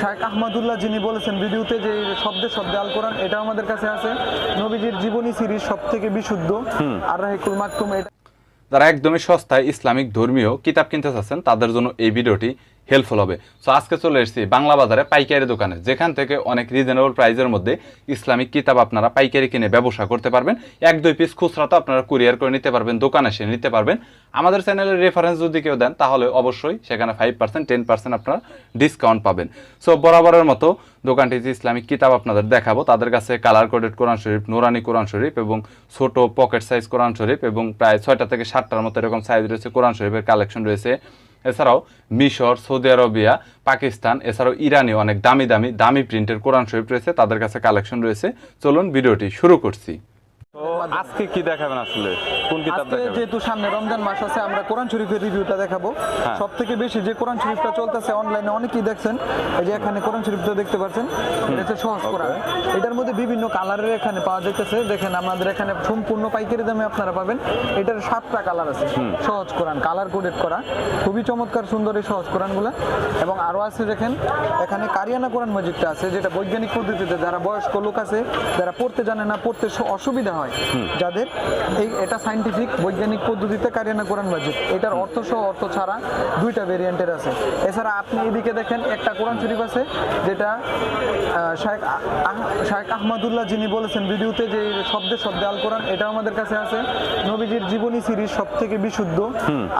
শাহেখ আহমদুল্লাহ যিনি বলেছেন ভিডিওতে যে শব্দে শব্দে আল কোরআন এটা আমাদের কাছে আছে। নবীজির জীবনী সিরিজ সব থেকে বিশুদ্ধ আর রাহিকুল মাকতুম এটা যারা একদমই সস্তায় ইসলামিক ধর্মীয় কিতাব কিনতে চাচ্ছেন তাদের জন্য এই ভিডিওটি হেল্পফুল হবে। সো আজকে চলে এসেছি বাংলা বাজারে পাইকারি দোকানে, যেখান থেকে অনেক রিজনেবল প্রাইসের মধ্যে ইসলামিক কিতাব আপনারা পাইকারি কিনে ব্যবসা করতে পারবেন। এক, দুই পিস খুচরা তো আপনারা কুরিয়ার করে নিতে পারবেন, দোকানে এসে নিতে পারবেন। আমাদের চ্যানেলের রেফারেন্স যদি কেউ দেন, তাহলে অবশ্যই সেখানে ফাইভ পার্সেন্ট টেন পার্সেন্ট আপনারা ডিসকাউন্ট পাবেন। সো বরাবরের মতো দোকানটি যে ইসলামিক কিতাব আপনাদের দেখাবো, তাদের কাছে কালার কোডেড কোরআন শরীফ, নুরানি কোরআন শরীফ এবং ছোট পকেট সাইজ কোরআন শরীফ এবং প্রায় ছয়টা থেকে সাতটার মতো এরকম সাইজ রয়েছে কোরআন শরীফের কালেকশন রয়েছে। এছাড়াও মিশর, সৌদি আরবিয়া, পাকিস্তান, এছাড়াও ইরানে অনেক দামি দামি দামি প্রিন্টের কোরআন শরীফ রয়েছে, তাদের কাছে কালেকশন রয়েছে। চলুন ভিডিওটি শুরু করছি। আজকে কি দেখাবেন আসলে? কোন কিতাব আজকে যেহেতু সামনে রমজান মাস আছে আমরা কোরআন শরীফের রিভিউটা দেখাবো। হ্যাঁ। সব থেকে বেশি যে কোরআন শরীফটা চলতেছে অনলাইনে অনেকেই দেখছেন এই যে এখানে কোরআন শরীফটা দেখতে পাচ্ছেন এটা হচ্ছে সহজ কোরআন। এটার মধ্যে বিভিন্ন কালারের এখানে পাওয়া যাইতেছে। দেখেন আমাদের এখানে সম্পূর্ণ পাইকারি দামে আপনারা পাবেন। এটার সাতটা কালার আছে। সহজ কোরআন কালার কোডেড করা। খুবই চমৎকার সুন্দর এই সহজ কোরআনগুলো। এবং আরও আছে দেখেন এখানে কারিয়ানা কোরআন মসজিদটা আছে যেটা বৈজ্ঞানিক পদ্ধতিতে যারা বয়স্ক লোক আছে যারা পড়তে জানে না পড়তে অসুবিধা হয়। যাদের এই এটা সাইন্টিফিক বৈজ্ঞানিক পদ্ধতিতে কারিয়ানা কোরআন মসজিদ এটার অর্থ সহ অর্থ ছাড়া দুইটা ভেরিয়েন্টের আছে। এছাড়া আপনি এদিকে দেখেন একটা কোরআন শরীফ আছে যেটা শাহেখ আ- আহমদুল্লাহ যিনি বলেছেন ভিডিওতে যে শব্দে শব্দে আল কোরআন এটা আমাদের কাছে আছে। নবীজির জীবনী সিরিজ সব থেকে বিশুদ্ধ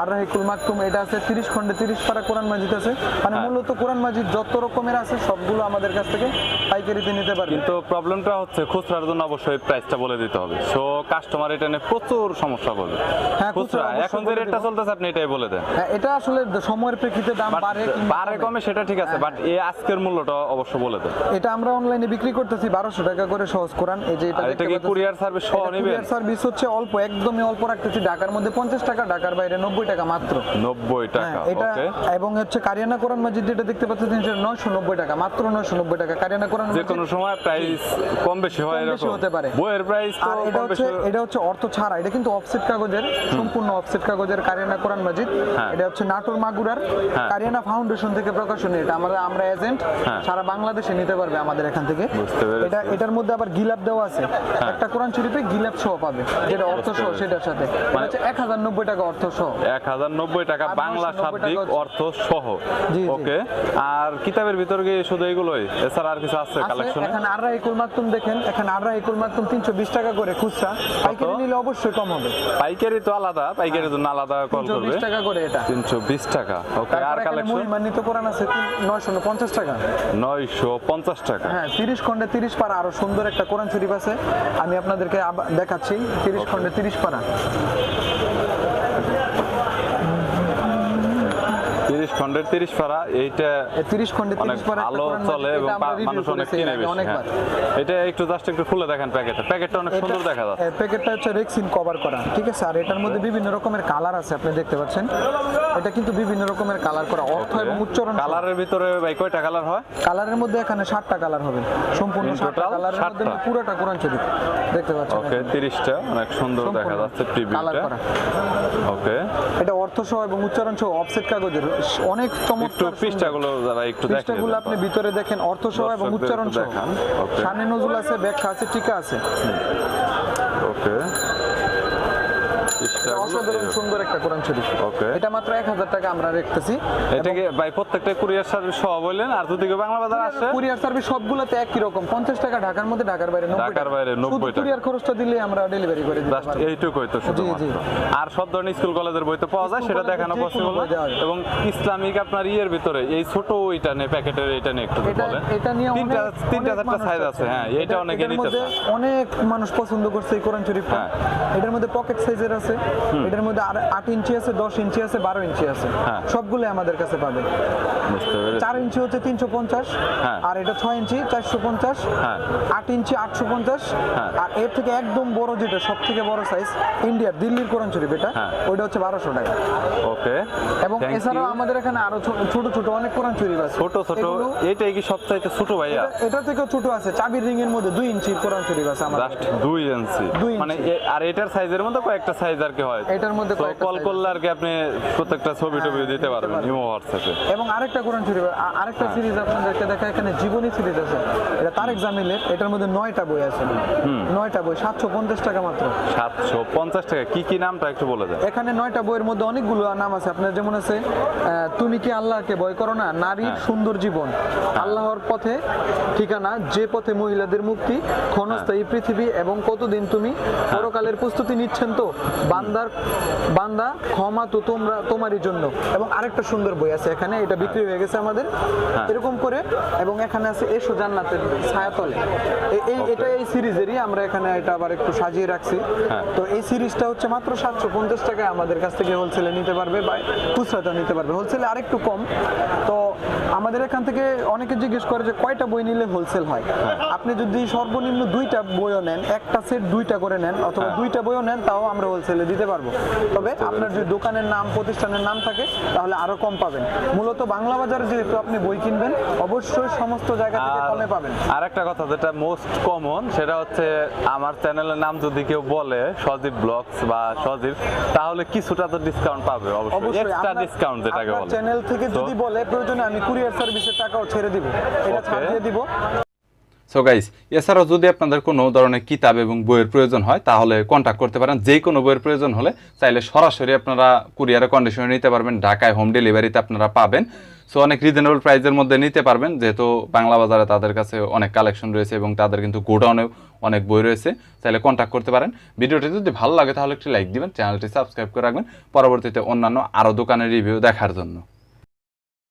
আর রাহিকুল মাকতুম এটা আছে তিরিশ খন্ডে তিরিশ পারা কোরআন মাজিদ আছে। মানে মূলত কোরআন মাজিদ যত রকমের আছে সবগুলো আমাদের কাছ থেকে পাইকারিতে নিতে পারবেন কিন্তু প্রবলেমটা হচ্ছে খুচরার জন্য অবশ্যই প্রাইসটা বলে দিতে হবে। সো কাস্টমার এটা নিয়ে প্রচুর সমস্যা করবে হ্যাঁ, খুচরা এখন যে রেটটা চলতেছে আপনি এটাই বলে দেন। হ্যাঁ, এটা আসলে সময়ের প্রেক্ষিতে দাম বাড়ে বাড়ে কমে। সেটা ঠিক আছে বাট এই আজকের মূল্যটা অবশ্য বলে দেন। এটা আমরা অনলাইনে বিক্রি করতেছি বারোশো টাকা করে সহজ কোরআন। এই যে এটা এটা কি কুরিয়ার সার্ভিস সহ নেবেন? সার্ভিস হচ্ছে অল্প একদমই অল্প রাখতেছি। ঢাকার মধ্যে পঞ্চাশ টাকা ঢাকার বাইরে নব্বই টাকা মাত্র। নব্বই টাকা হ্যাঁ, এটা এবং হচ্ছে কারিয়ানা কোরআন মসজিদ যেটা দেখতে পাচ্ছেন সেটা নয়শো নব্বই টাকা মাত্র নয়শো নব্বই টাকা। কারিয়ানা কোরআন যে কোনো সময় প্রাইস কম বেশি হয় এরকম। হতে পারে। বইয়ের প্রাইস তো এটা হচ্ছে এটা হচ্ছে অর্থ ছাড়া এটা কিন্তু অফসেট কাগজের সম্পূর্ণ অফসেট কাগজের কারিয়ানা কোরআন মসজিদ হ্যাঁ। এটা হচ্ছে নাটোর মাগুরার হ্যাঁ। কারিয়ানা ফাউন্ডেশন থেকে প্রকাশনী এটা আমরা আমরা এজেন্ট হ্যাঁ। সারা বাংলাদেশে নিতে পারবে আমাদের এখান থেকে। এটা এটার মধ্যে আবার গিলাপ দেওয়া আছে। একটা কোরআন শরীফে গিলাপ সহ পাবে যেটা অর্থ সহ। সেটার সাথে। মানে- এক হাজার নব্বই টাকা অর্থ সহ এক হাজার নব্বই টাকা বাংলা 990 শাব্দিক অর্থ সহ। ওকে। আর কিতাবের ভিতর গিয়ে শুধু এগুলোই? এছাড়া আর কিছু আছে আছে, কালেকশনে এখানে আররা ইকুল মাকতুম দেখেন এখানে আররা ইকুল মাকতুম তিনশো বিশ টাকা করে খুচরা। পাইকারি নিলে অবশ্যই কম হবে। পাইকারি। তো আলাদা পাইকারি জন্য আলাদা কল করবে। টাকা করে এটা। তিনশো বিশ টাকা। ওকে আর কালেকশন মূল কালেকশন মহিমান্বিত কোরআন আছে নয়শো পঞ্চাশ টাকা। নয়শো পঞ্চাশ টাকা। হ্যাঁ তিরিশ খন্ডে তিরিশ পারা আরও সুন্দর একটা কোরআন শরীফ আছে। আমি আপনাদেরকে দেখাচ্ছি তিরিশ খন্ডে তিরিশ পারা। খন্ডের তিরিশ পারা এইটা তিরিশ খন্ডে অনেক তিরিশ পারা একটা ভালো চলে এবং মানুষ অনেক কিনে বেশি অনেকবার। হ্যাঁ। এটা একটু জাস্ট একটু খুলে দেখেন প্যাকেটটা। প্যাকেটটা অনেক সুন্দর দেখা যাচ্ছে। প্যাকেটটা হচ্ছে রেক্সিন কভার করা ঠিক আছে? আর এটার মধ্যে বিভিন্ন রকমের কালার আছে আপনি দেখতে পাচ্ছেন। এটা কিন্তু বিভিন্ন রকমের কালার করা অর্থ এবং উচ্চারণ কালারের ভিতরে ভাই কয়টা কালার হয়? কালারের মধ্যে এখানে ষাটটা কালার হবে। সম্পূর্ণ In ষাটটা total? কালারের মধ্যে পুরোটা কোরআন শরীফ দেখতে পাচ্ছেন ওকে এখানে। তিরিশটা অনেক সুন্দর দেখা যাচ্ছে প্রিভিউটা ওকে এটা অর্থ সহ এবং উচ্চারণ সহ অফসেট কাগজের অনেক একটু চমৎকার পৃষ্ঠাগুলো যারা একটু দেখেন পৃষ্ঠাগুলো আপনি ভিতরে দেখেন অর্থ সহ এবং উচ্চারণ সহ। সামনে নজুল আছে ব্যাখ্যা আছে টিকা আছে। ওকে। অসাধারণ সুন্দর একটা কোরআন শরীফ। Okay. এটা মাত্র এক হাজার টাকা আমরা রাখতেছি এটাকে ভাই প্রত্যেকটা কুরিয়ার সার্ভিস সহ বললেন? আর যদি বাংলা বাজার আসে? কুরিয়ার সার্ভিস সবগুলোতে একই রকম। পঞ্চাশ টাকা ঢাকার মধ্যে ঢাকার বাইরে ঢাকার বাইরে 90 টাকা। কুরিয়ার খরচটা দিলে আমরা ডেলিভারি করে দিতে জাস্ট এইটুকুই তো শুধুমাত্র। আর সব ধরনের স্কুল কলেজের বই তো পাওয়া যায় সেটা দেখানো পসিবল। এবং ইসলামিক আপনার ইয়ের ভিতরে এই ছোট ওইটা নিয়ে প্যাকেটের এটা নিয়ে একটু বলেন। এটা নিয়ে তিনটা অনেক তিনটা চারটা মানুষ সাইজ আছে। হ্যাঁ এটা অনেকে নিতে অনেক মানুষ পছন্দ করছে এই কোরআন শরীফটা। হ্যাঁ। এটার মধ্যে পকেট সাইজের আছে এটার মধ্যে আর আট ইঞ্চি আছে দশ ইঞ্চি আছে বারো ইঞ্চি আছে। হ্যাঁ। সবগুলো আমাদের কাছে পাবে। চার ইঞ্চি হচ্ছে তিনশো পঞ্চাশ হ্যাঁ। আর এটা ছয় ইঞ্চি চারশো পঞ্চাশ হ্যাঁ। আট ইঞ্চি আটশো পঞ্চাশ। আর এর থেকে একদম বড় যেটা সব থেকে বড় সাইজ ইন্ডিয়ার দিল্লির কোরআন শরীফ এটা। ওইটা হচ্ছে বারোশো টাকা। ওকে। এবং এছাড়াও আমাদের এখানে আরও ছোট ছোট অনেক কোরআন শরীফ আছে। ছোট ছোট এইটাই কি সবচাইতে ছোট ভাইয়া? এটা- এটা থেকেও ছোট আছে। চাবির রিং এর মধ্যে দুই ইঞ্চি কোরআন শরীফ আছে আমাদের। জাস্ট দুই ইঞ্চি। মানে আর এটার সাইজের মধ্যে কয়েকটা সাইজ আর আর কি হয়। এটার মধ্যে কল করলে আর কি আপনি প্রত্যেকটা ছবি টবি হ্যাঁ, দিতে পারবেন। ইমো হোয়াটসঅ্যাপে এবং আরেকটা কোরআন শরীফ আরেকটা হ্যাঁ। সিরিজ আপনাদেরকে দেখা এখানে জীবনী সিরিজ আছে। এটা তারেক জামিলের এটার মধ্যে নয়টা বই আছে। নয়টা বই সাতশো পঞ্চাশ টাকা মাত্র। সাতশো পঞ্চাশ টাকা কি কি নামটা একটু বলে দেন। এখানে নয়টা বইয়ের মধ্যে অনেকগুলো নাম আছে। আপনার যেমন আছে তুমি কি আল্লাহকে ভয় করো না? নারীর হ্যাঁ। সুন্দর জীবন। আল্লাহর পথে ঠিকানা যে পথে মহিলাদের মুক্তি ক্ষণস্থায়ী পৃথিবী এবং কতদিন তুমি হ্যাঁ। পরকালের প্রস্তুতি নিচ্ছেন তো? বান্দার বান্দা ক্ষমা তো তোমরা তোমারই জন্য। এবং আরেকটা সুন্দর বই আছে এখানে এটা বিক্রি হয়ে গেছে আমাদের। হ্যাঁ। এরকম করে এবং এখানে আছে এসো জান্নাতের ছায়াতলে। এই এটা এই সিরিজেরই আমরা এখানে এটা আবার একটু সাজিয়ে রাখছি। হ্যাঁ। তো এই সিরিজটা হচ্ছে মাত্র সাতশো পঞ্চাশ টাকায় আমাদের কাছ থেকে হোলসেলে নিতে পারবে বা খুচরাটা নিতে পারবে। হোলসেলে আরেকটু কম। তো আমাদের এখান থেকে অনেকে জিজ্ঞেস করে যে কয়টা বই নিলে হোলসেল হয়। আপনি যদি সর্বনিম্ন দুইটা বইও নেন একটা সেট দুইটা করে নেন অথবা হ্যাঁ। দুইটা বইও নেন তাও আমরা হোলসেলে দিতে পারব। তবে আপনার যদি দোকানের নাম প্রতিষ্ঠানের নাম থাকে তাহলে আরও কম পাবেন। মূলত বাংলা বাজারে যেহেতু আপনি বই কিনবেন অবশ্যই সমস্ত জায়গা থেকে কমে পাবেন। আর একটা কথা যেটা মোস্ট কমন সেটা হচ্ছে আমার চ্যানেলের নাম যদি কেউ বলে সজীব ব্লগস বা সজীব তাহলে কিছুটা তো ডিসকাউন্ট পাবে অবশ্যই। এক্সট্রা ডিসকাউন্ট যেটাকে বলে। চ্যানেল থেকে যদি বলে প্রয়োজনে আমি কুরিয়ার সার্ভিসের টাকাও ছেড়ে দিব। এটা ছাড় দিয়ে দিব। সো গাইস এছাড়াও যদি আপনাদের কোনো ধরনের কিতাব এবং বইয়ের প্রয়োজন হয়, তাহলে কন্ট্যাক্ট করতে পারেন। যে কোনো বইয়ের প্রয়োজন হলে চাইলে সরাসরি আপনারা কুরিয়ারে কন্ডিশনে নিতে পারবেন। ঢাকায় হোম ডেলিভারিতে আপনারা পাবেন। সো অনেক রিজনেবল প্রাইসের মধ্যে নিতে পারবেন। যেহেতু বাংলা বাজারে তাদের কাছে অনেক কালেকশন রয়েছে এবং তাদের কিন্তু গোডাউনেও অনেক বই রয়েছে। চাইলে কন্ট্যাক্ট করতে পারেন। ভিডিওটি যদি ভালো লাগে, তাহলে একটি লাইক দিবেন। চ্যানেলটি সাবস্ক্রাইব করে রাখবেন। পরবর্তীতে অন্যান্য আরও দোকানের রিভিউ দেখার জন্য।